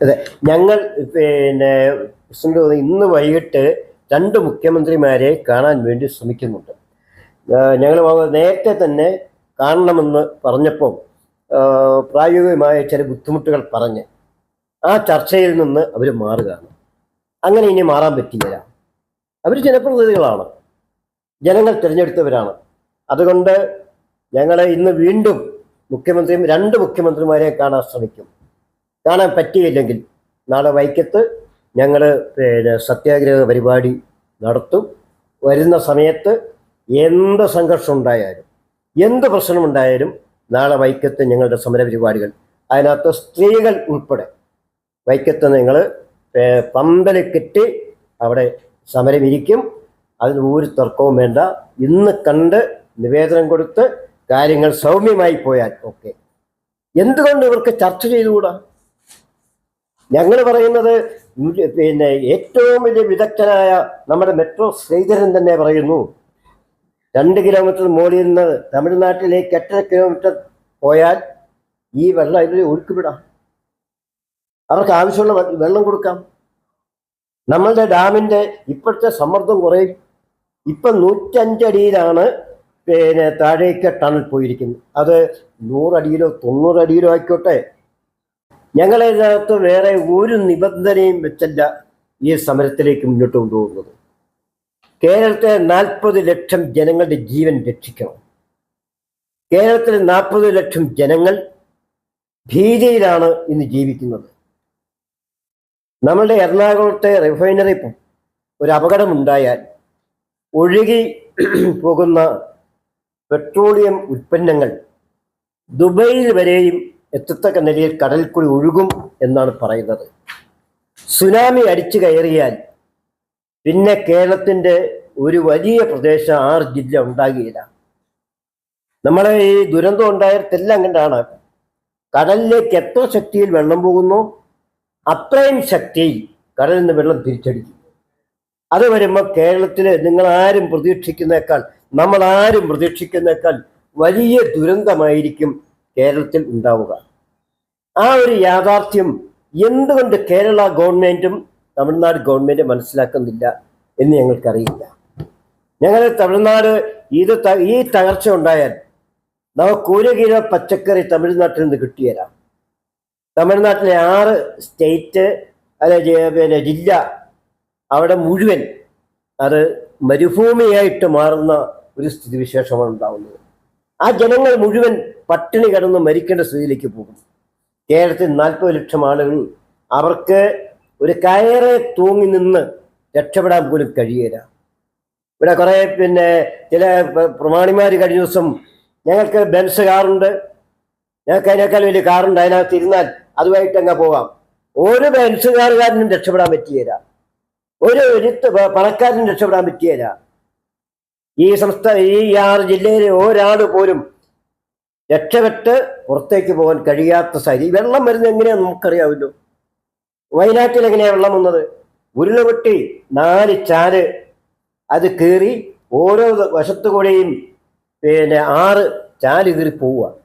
അതെ ഞങ്ങൾ പിന്നെ പ്രസിഡന്റ് ഇന്ന് വൈകിട്ട് രണ്ട് മുഖ്യമന്ത്രിമാരെ കാണാൻ വേണ്ടി ശ്രമിക്കുന്നുണ്ട്. ഞങ്ങൾ നേരത്തെ തന്നെ കാണണമെന്ന് പറഞ്ഞപ്പോൾ പ്രായോഗികമായ ചില ബുദ്ധിമുട്ടുകൾ പറഞ്ഞ് ആ ചർച്ചയിൽ നിന്ന് അവർ മാറുകയാണ്. അങ്ങനെ ഇനി മാറാൻ പറ്റില്ല. അവർ ജനപ്രതിനിധികളാണ്. ജനങ്ങൾ തിരഞ്ഞെടുത്തവരാണ്. അതുകൊണ്ട് ഞങ്ങൾ ഇന്ന് വീണ്ടും മുഖ്യമന്ത്രിയും രണ്ട് മുഖ്യമന്ത്രിമാരെ കാണാൻ ശ്രമിക്കും. കാണാൻ പറ്റിയില്ലെങ്കിൽ നാളെ വൈക്കത്ത് ഞങ്ങൾ പിന്നെ സത്യാഗ്രഹ പരിപാടി നടത്തും. വരുന്ന സമയത്ത് എന്ത് സംഘർഷം ഉണ്ടായാലും എന്ത് പ്രശ്നമുണ്ടായാലും നാളെ വൈക്കത്ത് ഞങ്ങളുടെ സമര പരിപാടികൾ അതിനകത്ത് സ്ത്രീകൾ ഉൾപ്പെടെ വൈക്കത്ത് നിങ്ങൾ പന്തൽ കെട്ടി അവിടെ സമരം ഇരിക്കും. അതിന് ഒരു തർക്കവും വേണ്ട. ഇന്ന് കണ്ട് നിവേദനം കൊടുത്ത് കാര്യങ്ങൾ സൗമ്യമായി പോയാൽ ഓക്കെ. എന്തുകൊണ്ട് ഇവർക്ക് ചർച്ച ചെയ്തുകൂടാ? ഞങ്ങൾ പറയുന്നത് പിന്നെ ഏറ്റവും വലിയ വിദഗ്ധനായ നമ്മുടെ മെട്രോ ശ്രീധരൻ തന്നെ പറയുന്നു. രണ്ട് കിലോമീറ്റർ മുകളിൽ നിന്ന് തമിഴ്നാട്ടിലേക്ക് എട്ടര കിലോമീറ്റർ പോയാൽ ഈ വെള്ളം ഇതിൽ ഒഴുക്കിവിടാം. അവർക്ക് ആവശ്യമുള്ള വെള്ളം കൊടുക്കാം. നമ്മളുടെ ഡാമിന്റെ ഇപ്പോഴത്തെ സമ്മർദ്ദം കുറയും. ഇപ്പം നൂറ്റഞ്ചടിയിലാണ് പിന്നെ താഴേക്ക് ടണൽ പോയിരിക്കുന്നത്. അത് നൂറടിയിലോ തൊണ്ണൂറടിയിലോ ആയിക്കോട്ടെ. ഞങ്ങൾ ഇതിനകത്ത് വേറെ ഒരു നിബന്ധനയും വെച്ചല്ല ഈ സമരത്തിലേക്ക് മുന്നോട്ട് കൊണ്ടുപോകുന്നത്. കേരളത്തിലെ നാൽപ്പത് ലക്ഷം ജനങ്ങളുടെ ജീവൻ രക്ഷിക്കണം. കേരളത്തിലെ നാൽപ്പത് ലക്ഷം ജനങ്ങൾ ഭീതിയിലാണ് ഇന്ന് ജീവിക്കുന്നത്. നമ്മളുടെ എറണാകുളത്തെ റിഫൈനറി ഒരു അപകടമുണ്ടായാൽ ഒഴുകി പോകുന്ന പെട്രോളിയം ഉൽപ്പന്നങ്ങൾ ദുബൈയിൽ വരെയും എത്തത്തക്ക നിലയിൽ കടൽ കൂടി ഒഴുകും എന്നാണ് പറയുന്നത്. സുനാമി അടിച്ചു കയറിയാൽ പിന്നെ കേരളത്തിന്റെ ഒരു വലിയ പ്രദേശം ആറ് ജില്ല ഉണ്ടാകുകയില്ല നമ്മളെ ഈ ദുരന്തം ഉണ്ടായിരത്തെല്ലാം കണ്ടാണ് കടലിലേക്ക് എത്ര ശക്തിയിൽ വെള്ളം പോകുന്നു അത്രയും ശക്തി കടലിൽ നിന്ന് വെള്ളം തിരിച്ചടിക്കും. അത് വരുമ്പോൾ കേരളത്തിൽ നിങ്ങൾ ആരും പ്രതീക്ഷിക്കുന്നേക്കാൾ നമ്മൾ ആരും പ്രതീക്ഷിക്കുന്നേക്കാൾ വലിയ ദുരന്തമായിരിക്കും കേരളത്തിൽ ഉണ്ടാവുക. ആ ഒരു യാഥാർത്ഥ്യം എന്തുകൊണ്ട് കേരള ഗവൺമെന്റും തമിഴ്നാട് ഗവൺമെന്റ് മനസ്സിലാക്കുന്നില്ല എന്ന് ഞങ്ങൾക്കറിയില്ല. ഞങ്ങൾ തമിഴ്നാട് ഇത് ഈ തകർച്ച ഉണ്ടായാൽ നമുക്ക് ഒരു കിലോ പച്ചക്കറി തമിഴ്നാട്ടിൽ നിന്ന് കിട്ടിയരാം. തമിഴ്നാട്ടിലെ ആറ് സ്റ്റേറ്റ് അല്ലെ പിന്നെ ജില്ല അവിടെ മുഴുവൻ അത് മരുഭൂമിയായിട്ട് മാറുന്ന ഒരു സ്ഥിതിവിശേഷമാണ് ഉണ്ടാവുന്നത്. ആ ജനങ്ങൾ മുഴുവൻ പട്ടിണി കിടന്ന് മരിക്കേണ്ട സ്ഥിതിയിലേക്ക് പോകും. കേരളത്തിൽ നാൽപ്പത് ലക്ഷം ആളുകൾ അവർക്ക് ഒരു കയറെ തൂങ്ങി നിന്ന് രക്ഷപ്പെടാൻ പോലും കഴിയില്ല ഇവിടെ കുറെ പിന്നെ ചില പ്ര- പ്രമാണിമാർ കഴിഞ്ഞ ദിവസം ഞങ്ങൾക്ക് ബെൻസ് കാറുണ്ട്. ഞങ്ങൾക്ക് അതിനേക്കാൾ വലിയ കാറുണ്ട് അതിനകത്ത് ഇരുന്നാൽ അതുമായിട്ട് അങ്ങ് പോകാം. ഒരു ബെൻസ് കാറുകാരനും രക്ഷപ്പെടാൻ പറ്റിയില്ല ഒരു ഒരുത്ത് പണക്കാരനും രക്ഷപ്പെടാൻ പറ്റിയില്ല ഈ സംസ്ഥാന ഈ ആറ് ജില്ലയിലെ ഒരാൾ പോലും രക്ഷപ്പെട്ട് പുറത്തേക്ക് പോകാൻ കഴിയാത്ത സാഹചര്യം. വെള്ളം വരുന്നത് എങ്ങനെയാണെന്ന് നമുക്കറിയാമല്ലോ. വയനാട്ടിൽ എങ്ങനെയാണ് വെള്ളം വന്നത്? ഉരുളവെട്ടി നാല് ചാൽ അത് കീറി ഓരോ വശത്തു കൂടെയും പിന്നെ ആറ് ചാൽ കീറി പോവുക.